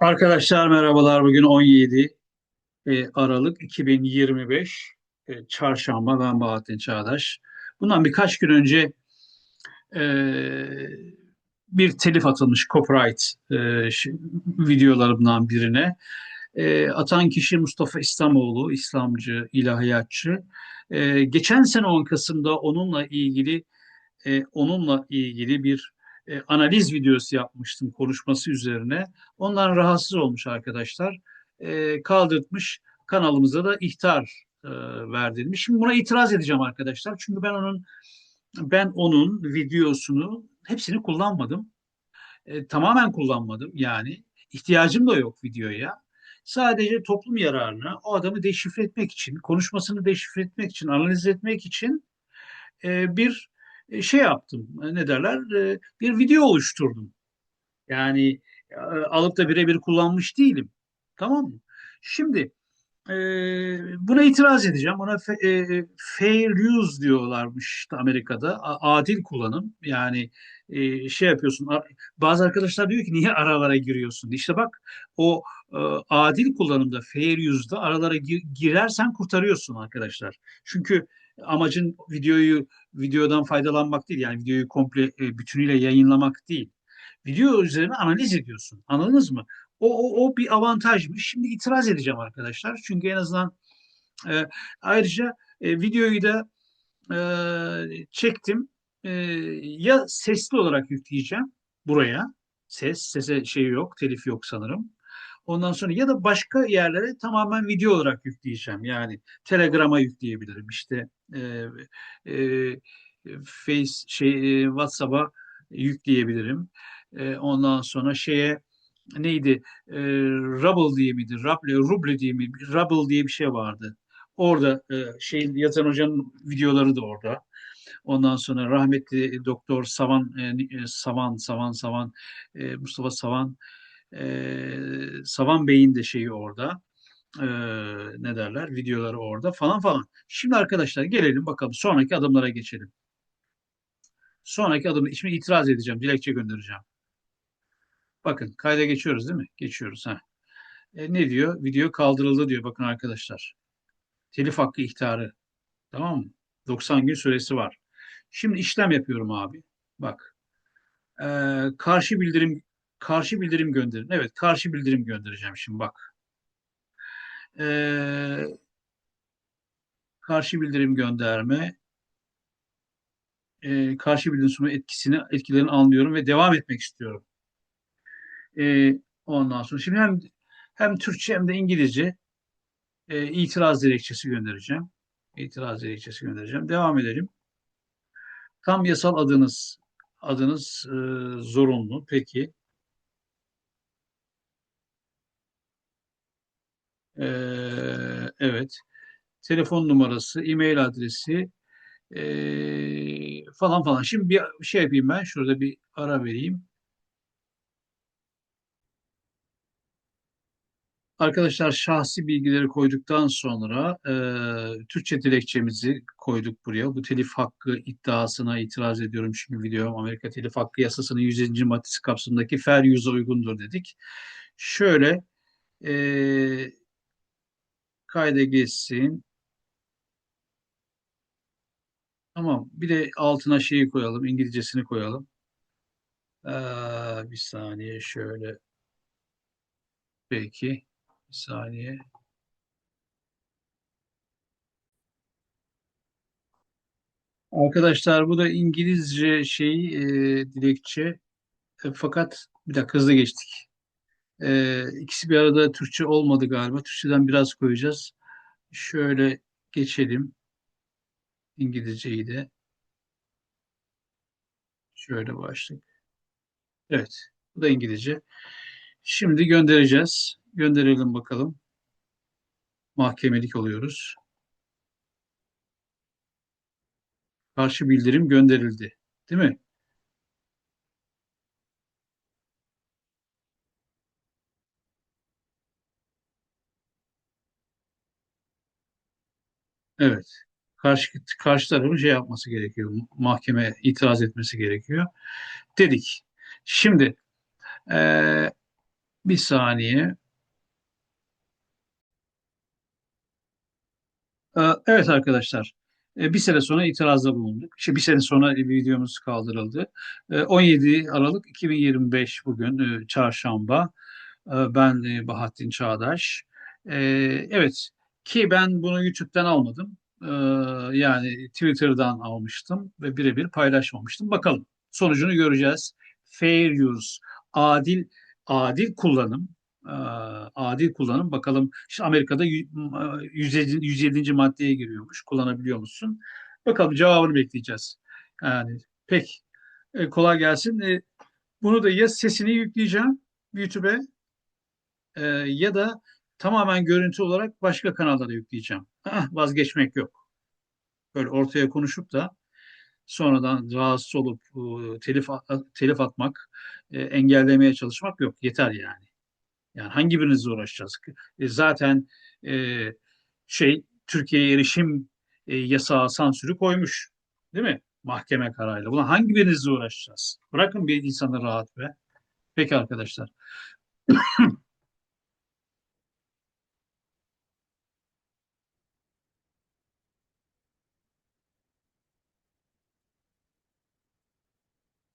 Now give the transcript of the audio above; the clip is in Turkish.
Arkadaşlar merhabalar. Bugün 17 e, Aralık 2025 e, Çarşamba. Ben Bahattin Çağdaş. Bundan birkaç gün önce e, bir telif atılmış copyright videolarımdan birine. Atan kişi Mustafa İslamoğlu, İslamcı, ilahiyatçı. Geçen sene 10 Kasım'da onunla ilgili onunla ilgili bir e, analiz videosu yapmıştım konuşması üzerine. Ondan rahatsız olmuş arkadaşlar. E, kaldırtmış. Kanalımıza da ihtar e, verdirilmiş. Şimdi buna itiraz edeceğim arkadaşlar. Çünkü ben onun ben onun videosunu hepsini kullanmadım. E, tamamen kullanmadım yani. ihtiyacım da yok videoya. Sadece toplum yararına o adamı deşifre etmek için, konuşmasını deşifre etmek için, analiz etmek için e, bir şey yaptım. E, Ne derler? E, bir video oluşturdum. Yani e, alıp da birebir kullanmış değilim. Tamam mı? Şimdi e, buna itiraz edeceğim. Buna e, fair use diyorlarmış Amerika'da. Adil kullanım. Yani e, şey yapıyorsun. Bazı arkadaşlar diyor ki niye aralara giriyorsun? İşte bak o e, adil kullanımda, fair use'da aralara gi- girersen kurtarıyorsun arkadaşlar. Çünkü amacın videoyu videodan faydalanmak değil. Yani videoyu komple e, bütünüyle yayınlamak değil. Video üzerine analiz ediyorsun. Anladınız mı? O, o, o bir avantajmış. Şimdi itiraz edeceğim arkadaşlar. Çünkü en azından e, ayrıca e, videoyu da e, çektim. E, ya sesli olarak yükleyeceğim buraya. Ses, sese şey yok, telif yok sanırım. Ondan sonra ya da başka yerlere tamamen video olarak yükleyeceğim. Yani Telegram'a yükleyebilirim. İşte e, e, Face şey e, WhatsApp'a yükleyebilirim. E, ondan sonra şeye neydi? E, Rubble diye miydi? Rubble, Ruble diye mi? Rubble diye bir şey vardı. Orada e, şeyin yazan hocanın videoları da orada. Ondan sonra rahmetli doktor Savan e, e, Savan Savan Savan e, Mustafa Savan e, Savan Bey'in de şeyi orada. E, ne derler? Videoları orada falan falan. Şimdi arkadaşlar gelelim bakalım sonraki adımlara geçelim. Sonraki adım için itiraz edeceğim. Dilekçe göndereceğim. Bakın kayda geçiyoruz değil mi? Geçiyoruz. Ha. E, ne diyor? Video kaldırıldı diyor. Bakın arkadaşlar. Telif hakkı ihtarı. Tamam mı? 90 gün süresi var. Şimdi işlem yapıyorum abi. Bak. E, karşı bildirim karşı bildirim gönderin. Evet, karşı bildirim göndereceğim şimdi bak. E, karşı bildirim gönderme e, karşı bildirim etkisini etkilerini anlıyorum ve devam etmek istiyorum. E, ondan sonra şimdi hem hem Türkçe hem de İngilizce e, itiraz dilekçesi göndereceğim. İtiraz dilekçesi göndereceğim. Devam edelim. Tam yasal adınız adınız e, zorunlu. Peki. E, evet. Telefon numarası, e-mail adresi e, falan falan. Şimdi bir şey yapayım ben. Şurada bir ara vereyim. Arkadaşlar şahsi bilgileri koyduktan sonra e, Türkçe dilekçemizi koyduk buraya. Bu telif hakkı iddiasına itiraz ediyorum çünkü video Amerika Telif Hakkı Yasası'nın 100. maddesi kapsamındaki fair use'a uygundur dedik. Şöyle e, kayda geçsin. Tamam. Bir de altına şeyi koyalım. İngilizcesini koyalım. Aa, bir saniye şöyle. Peki. Bir saniye. Arkadaşlar bu da İngilizce şey e, dilekçe. E, fakat bir dakika hızlı geçtik. E, ikisi bir arada Türkçe olmadı galiba. Türkçeden biraz koyacağız. Şöyle geçelim. İngilizceyi de şöyle başlık. Evet. Bu da İngilizce. Şimdi göndereceğiz. Gönderelim bakalım. Mahkemelik oluyoruz. Karşı bildirim gönderildi. Değil mi? Evet. Karşı, karşı tarafın şey yapması gerekiyor. Mahkeme itiraz etmesi gerekiyor. Dedik. Şimdi eee, Bir saniye. Ee, Evet arkadaşlar, bir sene sonra itirazda bulunduk. İşte bir sene sonra videomuz kaldırıldı. Ee, 17 Aralık 2025 bugün çarşamba. Ee, Ben Bahattin Çağdaş. Ee, Evet ki ben bunu YouTube'dan almadım. Ee, Yani Twitter'dan almıştım ve birebir paylaşmamıştım. Bakalım sonucunu göreceğiz. Fair use, adil adil kullanım e, adil kullanım. Bakalım işte Amerika'da 107. 107. maddeye giriyormuş. Kullanabiliyor musun? Bakalım cevabını bekleyeceğiz. Yani pek e, kolay gelsin. E, bunu da ya sesini yükleyeceğim YouTube'e e, ya da tamamen görüntü olarak başka kanallara yükleyeceğim. Ah, vazgeçmek yok. Böyle ortaya konuşup da sonradan rahatsız olup e, telif telif atmak, e, engellemeye çalışmak yok. Yeter yani. Yani hangi birinizle uğraşacağız? E, zaten e, şey Türkiye'ye erişim e, yasağı sansürü koymuş. Değil mi? Mahkeme kararıyla. Buna hangi birinizle uğraşacağız? Bırakın bir insanı rahat be. Peki arkadaşlar.